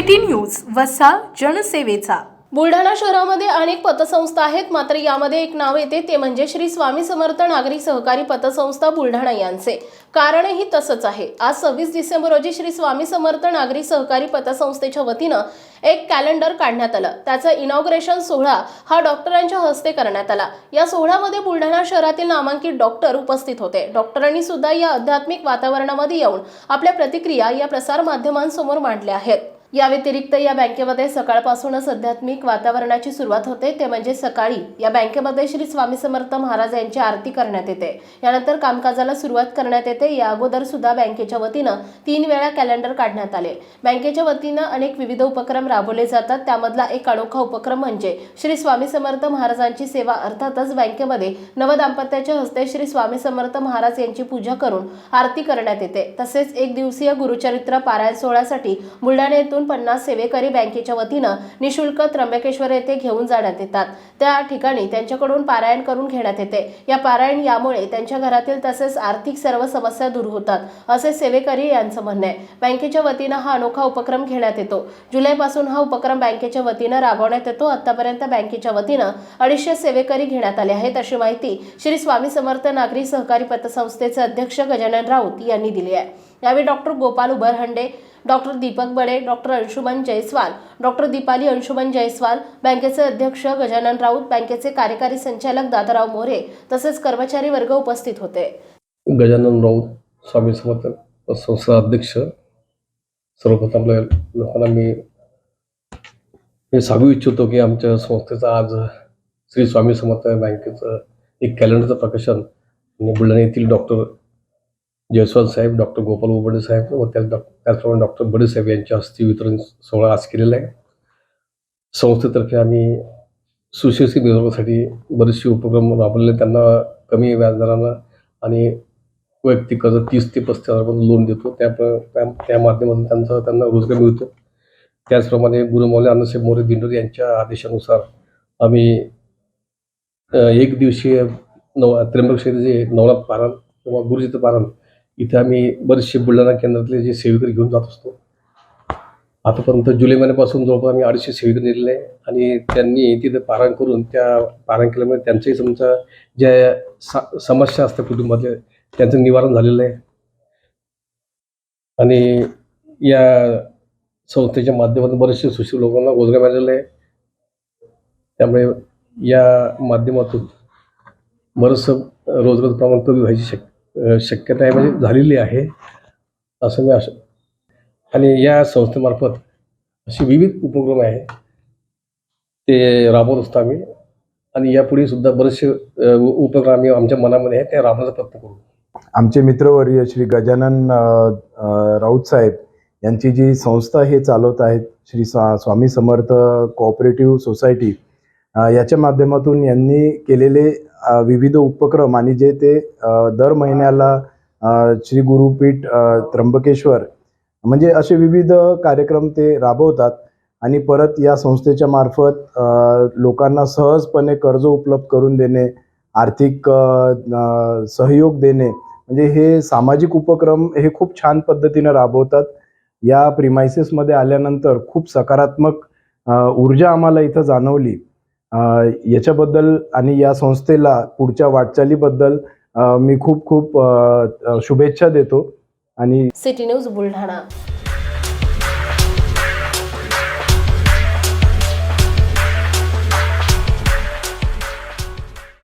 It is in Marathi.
सिटी न्यूज वसा जनसेवेचा. बुलढाणा शहरामध्ये अनेक पतसंस्था आहेत. मात्र यामध्ये एक नाव येते ते म्हणजे श्री स्वामी समर्थ नागरी सहकारी पतसंस्था बुलढाणा यांचे. कारणही तसंच आहे. आज सव्वीस डिसेंबर रोजी श्री स्वामी समर्थ नागरी सहकारी पतसंस्थेच्या वतीनं एक कॅलेंडर काढण्यात आलं. त्याचा इनॉग्रेशन सोहळा हा डॉक्टरांच्या हस्ते करण्यात आला. या सोहळ्यामध्ये बुलढाणा शहरातील नामांकित डॉक्टर उपस्थित होते. डॉक्टरांनी सुद्धा या आध्यात्मिक वातावरणामध्ये येऊन आपल्या प्रतिक्रिया या प्रसार माध्यमांसमोर मांडल्या आहेत. या व्यतिरिक्त या बँकेमध्ये सकाळपासूनच आध्यात्मिक वातावरणाची सुरुवात होते. ते म्हणजे सकाळी या बँकेमध्ये श्री स्वामी समर्थ महाराज यांची आरती करण्यात येते. यानंतर कामकाजाला सुरुवात करण्यात येते. या अगोदर सुद्धा बँकेच्या वतीनं तीन वेळा कॅलेंडर काढण्यात आले. बँकेच्या वतीनं अनेक विविध उपक्रम राबवले जातात. त्यामधला एक अनोखा उपक्रम म्हणजे श्री स्वामी समर्थ महाराजांची सेवा अर्थातच बँकेमध्ये नवदाम्पत्याच्या हस्ते श्री स्वामी समर्थ महाराज यांची पूजा करून आरती करण्यात येते. तसेच एक दिवसीय गुरुचरित्र पारायण सोहळ्यासाठी बुलढाणा येथून पन्नास सेवेकरी बँकेच्या वतीनं निशुल्क त्र्यंबकेश्वर येथे घेऊन जाण्यात येतात. त्या ठिकाणी त्यांच्याकडून पारायण करून घेण्यात येते. या पारायण यामुळे त्यांच्या घरातील तसेच आर्थिक सर्व समस्या दूर होतात असे सेवेकरी यांचं म्हणणं आहे. बँकेच्या वतीनं हा अनोखा उपक्रम घेण्यात येतो. जुलैपासून हा उपक्रम बँकेच्या वतीनं राबवण्यात येतो. आतापर्यंत बँकेच्या वतीनं अडीचशे सेवेकरी घेण्यात आले आहेत अशी माहिती श्री स्वामी समर्थ नागरी सहकारी पतसंस्थेचे अध्यक्ष गजानन राऊत यांनी दिली आहे. यावेळी doctor Gopal Uberhande doctor Deepak Bade doctor Anshuman Jaiswal doctor Deepali Anshuman Jaiswal बँकेचे अध्यक्ष गजानन राऊत बँकेचे कार्यकारी संचालक दादाराव मोरे तसेच कर्मचारी वर्ग उपस्थित होते. गजानन राऊत स्वामी समर्थ संस्था अध्यक्ष सर्वप्रथम लोकांना मी हे सांगू इच्छितो की आमच्या संस्थेचं आज श्री स्वामी समर्थ बँकेचं एक कॅलेंडरचं प्रकाशन आणि बुलढाणा येथील डॉक्टर जयस्वाल साहेब डॉक्टर गोपाल उबडे साहेब व त्याच डॉ त्याचप्रमाणे डॉक्टर बडे साहेब यांच्या हस्ते वितरण सोहळा आज केलेला आहे. संस्थेतर्फे आम्ही सुशिक्षित निरोगासाठी बरेचसे उपक्रम राबवलेले त्यांना कमी व्याजदरानं आणि वैयक्तिक कर्ज तीस ते पस्तीस हजारपर्यंत लोन देतो. त्या त्या त्या माध्यमातून त्यांचा त्यांना रोजगार मिळतो. त्याचप्रमाणे गुरुमौले अण्णासाहेब मोरे दिंडोरी यांच्या आदेशानुसार आम्ही एक दिवसीय नव त्र्यंबकेश्वर जे नवनाथ पारण किंवा गुरुजीचं पारण इथे आम्ही बरेचसे बुलढाणा केंद्रातले जे सेविकर घेऊन जात असतो. आतापर्यंत जुलै महिन्यापासून जवळपास आम्ही अडीचशे सेवेकरी नेलेले आहे. आणि त्यांनी तिथे पारायण करून त्या पारायण केल्यामुळे त्यांचंही समजा ज्या सा- समस्या असतात कुटुंबातल्या त्यांचं निवारण झालेलं आहे. आणि या संस्थेच्या माध्यमातून बरेचसे सुशील लोकांना रोजगार मिळालेला आहे. त्यामुळे या माध्यमातून बरंचसं रोजगार प्रमाण कमी व्हायची शक्य शक्यता आहे म्हणजे झालेली आहे असं मी असं आणि या संस्थेमार्फत असे विविध उपक्रम आहे ते राबवत असतो आम्ही. आणि यापुढे सुद्धा बरेचसे उपक्रम आम्ही आमच्या मनामध्ये आहे ते राबवण्याचा प्रयत्न करू. आमचे मित्रवर्य श्री गजानन राऊत साहेब यांची जी संस्था हे चालवत आहेत श्री स्वा स्वामी समर्थ कोऑपरेटिव्ह सोसायटी याच्या माध्यमातून यांनी केलेले विविध उपक्रम आणि जे ते दर महिन्याला श्री गुरुपीठ त्र्यंबकेश्वर म्हणजे असे विविध कार्यक्रम ते राबवतात आणि परत या संस्थेच्या मार्फत लोकांना सहजपणे कर्ज उपलब्ध करून देणे आर्थिक सहयोग देणे म्हणजे हे सामाजिक उपक्रम हे खूप छान पद्धतीनं राबवतात. या प्रिमायसेसमध्ये आल्यानंतर खूप सकारात्मक ऊर्जा आम्हाला इथं जाणवली. याच्याबद्दल आणि या संस्थेला पुढच्या वाटचालीबद्दल मी खूप खूप शुभेच्छा देतो. आणि सिटी न्यूज बुलढाणा.